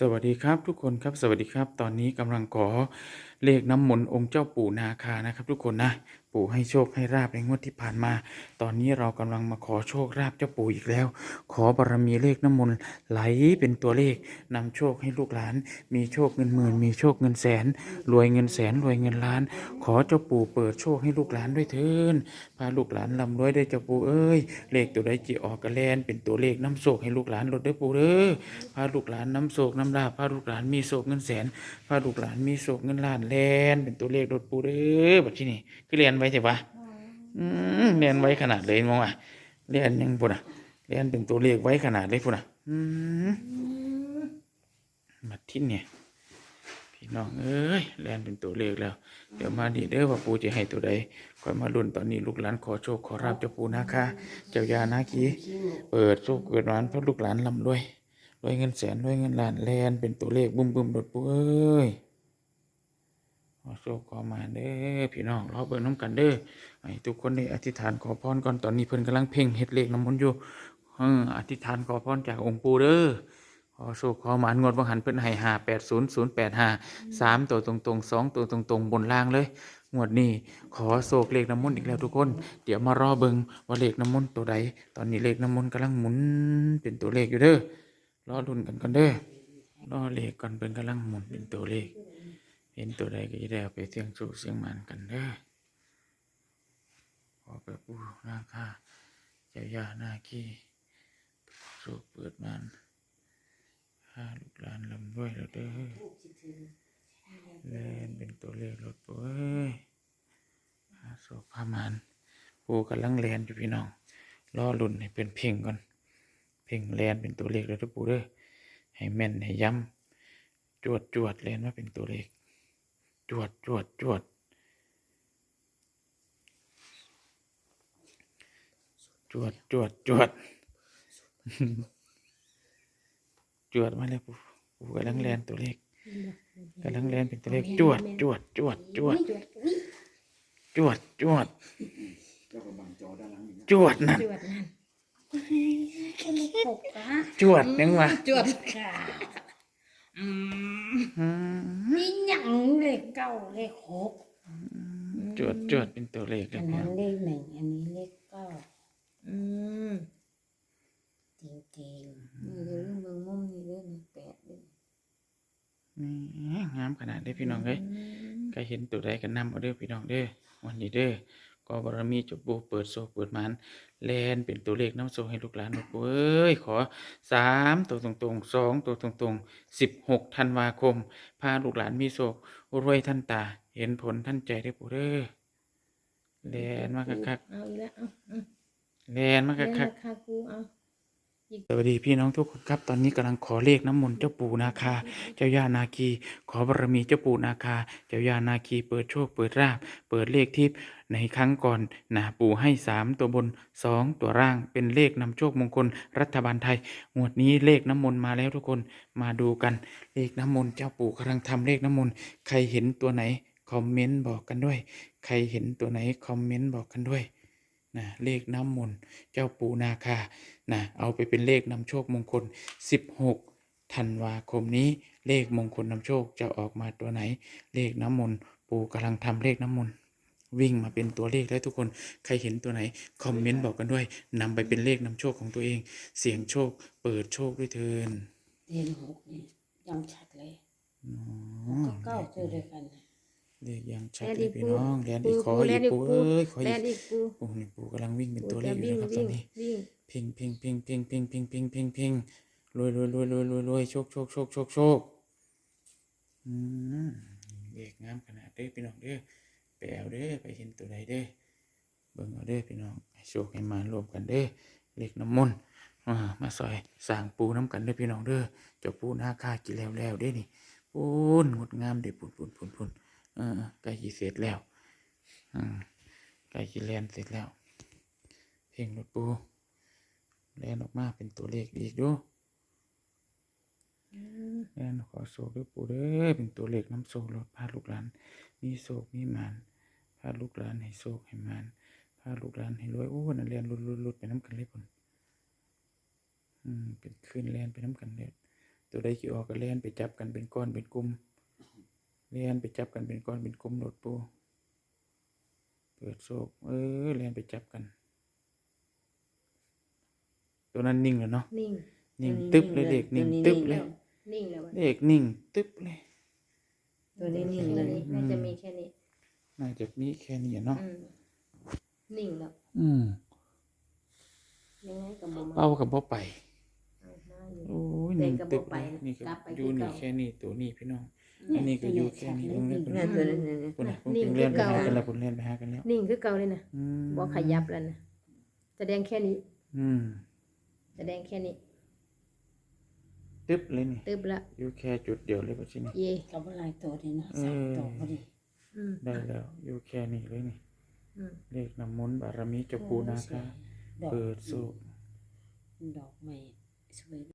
สวัสดีครับทุกคนครับสวัสดีครับ ตอนนี้กำลังขอเลขน้ำมนต์องค์เจ้าปู่นาคานะครับ ทุกคนนะ ปู่ให้โชคให้ราบในงวดที่ผ่านมา ตอนนี้เรากำลังมาขอโชคราบเจ้าปู่อีกแล้ว ขอบารมีเลขน้ำมนต์ไหลเป็นตัวเลขนำโชคให้ลูกหลาน มีโชคเงินหมื่น มีโชคเงินแสน รวยเงินแสนรวยเงินล้าน ขอเจ้าปู่เปิดโชคให้ลูกหลานด้วยเถินพาลูกหลานลำรวยได้เจ้าปู่เอ้ย เลขตัวใดจีออกกระแลนเป็นตัวเลขน้ำโชคให้ลูกหลานลดเด้ปู่เด้อ พาลูกหลานน้ำโศกน้ำลาพาลูกหลานมีโศกเงินแสน พาลูกหลานมีโศกเงินล้านแลนเป็นตัวเลขรถปูเด้อบัดที่นี่คือเรียนไว้ใช่ปะอืมเรียนไว้ขนาดเลยมองอะเรียนยังปุ่นอะเรียนเป็นตัวเลขไว้ขนาดเลยปุ่นอะอืมบัดที่เนี่ยพี่น้องเอ้ยเรียนเป็นตัวเลขแล้ว เดี๋ยวมาดีเด้อว่าปูจะให้ตัวใดคอยมาลุ้นตอนนี้ลูกหลานขอโชคขอราบเจ้าปูนะคะเจ้ายานาคีเปิดโชคเกิดร้านเพราะลูกหลานลำด้วยรวยเงินแสนรวยเงินล้านแลนเป็นตัวเลขบึ้มบึ้มดดปุ้ย โชคขอมาเด้อพี่น้องรอเบิ่งน้ำกันเด้อให้ทุกคนได้อธิษฐานขอพรก่อนตอนนี้เพิ่นกำลังเพ่งเฮ็ดเลขน้ำมนต์อยู่อธิษฐานขอพรจากองค์ปู่เด้อขอโชคขอหมานงวดวังหันเพิ่นให้ห้าแปดศูนย์ศูนย์แปดห้าสามตัวตรงตรงสองตัวตรงตรงบนล่างเลย งวดนี้ขอโศกเลขน้ำมนต์อีกแล้วทุกคน เดี๋ยวมารอเบิ่งว่าเลขน้ำมนต์ตัวใด ตอนนี้เลขน้ำมนต์กำลังหมุนเป็นตัวเลขอยู่เด้อรอดุนกันกันเด้อรอเลขก่อนเป็นกำลังหมุนเป็นตัวเลข เห็นตัวใดก็จะได้เอาไปเสี่ยงสูเสี่ยงมันกันเด้อขอไปปูหน้าคาเจ้ายาหน้าขี้สูเปิดมันห้าลูกหลานลำด้วยแล้วเด้อเล่นเป็นตัวเลขรถปูเอ้ยหาโศกพามันปูกำลังแลนอยู่พี่น้องรอลุ่นให้เป็นเพ่งก่อน เพ่งแลนเป็นตัวเลขเลยทุกปูเด้อให้แม่นให้ย้ำจวดจวดแลนมาเป็นตัวเลข วดจวดจวดจวดจวดจวดจวดมาเลยปูปูกำลังแลนตัวเลขกำลังแลนเป็นตัวเลขจวดจวดจวดจวดจวดจวดจวดนะจวดนั่นก็เลขหกอะจวดนึงวะจวดค่ะ อืมอืมนี่หยังเลขเก้าเลขหกจวดจวดเป็นตัวเลขเลอัยนพี่นั้นน้องเลขหนึ่งอันนี้เลขเก้าอืมจริงจริงๆนี่เรื่องเมืองมุมนี่เรื่องแปดเรื่องนี่งามขนาดเด้อพี่น้องเอ้ยใครเห็นตัวใดก็นำเอาเด้อพี่น้องเด้อวันนี้เด้อ ก็บารมีจบบูเปิดโซเปิดหมันแลนเป็นตัวเลขน้ำโซให้ลูกหลานหมดเอ้ยขอสามตัวตรงๆสองตัวตรงๆสิบหกธันวาคม พาลูกหลานมีโศกรวยท่านตา เห็นผลท่านใจได้อปู่เด้อแลนมากคักเอาอีกแล้วเอาเอาๆแลนมากเรียนคัรากคากูเอาๆ สวัสดีพี่น้องทุกคนครับตอนนี้กำลังขอเลขน้ำมนต์เจ้าปู่นาคา เจ้าย่านาคี ขอบารมีเจ้าปู่นาคา เจ้าย่านาคีเปิดโชคเปิดราบ เปิดเลขทิพย์ในครั้งก่อนนะปู่ให้สามตัวบนสองตัวร่างเป็นเลขนำโชคมงคลรัฐบาลไทยงวดนี้เลขน้ำมนต์มาแล้วทุกคนมาดูกันเลขน้ำมนต์เจ้าปู่กำลังทำเลขน้ำมนต์ใครเห็นตัวไหนคอมเมนต์บอกกันด้วย ใครเห็นตัวไหนคอมเมนต์บอกกันด้วย นะเลขน้ำมนต์เจ้าปู่นาคานะเอาไปเป็นเลขนำโชคมงคล 16ธันวาคมนี้เลขมงคลนำโชคจะออกมาตัวไหน เลขน้ำมนต์ปู่กำลังทำเลขน้ำมนต์วิ่งมาเป็นตัวเลขแล้วทุกคนใครเห็นตัวไหน คอมเมนต์บอกกันด้วยนำไปเป็นเลขนำโชคของตัวเอง เสี่ยงโชค เปิดโชคด้วยเทินเลขหกนี่ยังชัดเลยอ๋หอกกับเก้าเจอด้วยกันนะ เลขยังชัดแลนเลอียกพี่ปูน้องแลนอีกขอปูแลอีนกอีกปู่ปูเอ้ยขอแลอีกนอีกปูปู่นี่ปู่กำลังวิ่งเป็นตัวเลจะขอยู่วิ่งนะครับตอวิ่นงนี้วิ่งเพ่งเพ่งเพ่งเพ่งเพ่งเพ่งเพ่งเพ่งเพ่งเพ่งรวยรวยรวยรวยรวยรวยโชคโชคโชคโชคโชคอืมเลขงามขนาดเด้อพี่น้องเด้อไปเอาเด้อไปเห็นตัวใดเด้อเบิ่งเอาเด้อพี่น้องให้โชคให้มารวมกันเด้อเลขน้ำมนต์อ่ามาซอยสร้างปูน้ำกันเด้อพี่น้องเด้อเจ้าปูหน้าค่ากินแล้วแล้วเด้อนี่ปูนงดงามเด้อปุ่นปุ่นปุ่นปุ่น เออใกล้จีเสร็จแล้วอืมใกล้จีแลนเสร็จแล้ว เพ่งรถปูแลนออกมาเป็นตัวเลขอีกดูแลนขอโศกด้วยปูเด้อเป็นตัวเลขน้ำโศกรถพาลูกหลานมีโศกมีมานพาลูกหลานให้โศกให้มานพาลูกหลานให้รวยโอ้นั่นแลนลุดลุดลุดไปน้ำกันเลยพุ่นอืมเป็นคืนแลนไปน้ำกันเลยตัวใดกี่ออกก็เล่นไปจับกันเป็นก้อนเป็นกลุ่ม เล่นไปจับกันเป็นก้อนเป็นกลุ่มโดดปู เปิดโศกเออเล่นไปจับกัน ตัวนั้นนิ่งแล้วเนาะนิ่งนิ่งตึ๊บเลยเด็กนิ่งตึ๊บเลยนิ่งแล้วอะเด็กนิ่งตึ๊บเลย ตัวนี้นิ่งเลยน่าจะมีแค่นี้น่าจะมีแค่นี้เนาะอืมนิ่งแล้วอืมยังไงกับบ่มาเป้ากับบ่ไปเอามาอยู่โอ้ยแต่นิ่งก็บ่ตึ๊บไปเลยนะนี่ก็กลับไปอยู่คือนี่เก่าแค่นี้ตัวนี้พี่น้อง อันนี้ก็อยู่แค่นี้ตรงนี้เป็นนั่นตัวนั้นนั่นนั่นปุ่นน่ะผมนิ่งเป็นเล่นไปคือเก่าหากันแล้วปุ่นเล่นไปหากันแล้วนิ่งคือเก่าเลยนะอืมบ่ขยับแล้วนะแสดงแค่นี้ อืมแสดงแค่นี้ ตึ๊บเลยนี่ตึบละ อยู่แค่จุดเดียวเลยป่ะชินี่ เย่กับอะไรตัวนี้นะสามตัวพอดี อืม ได้แล้วอยู่แค่นี้เลยนี่อืม เลขน้ำมนต์บารมีเจ้าปูนาคาดอกเปิดโซ่ดอกไม้สวย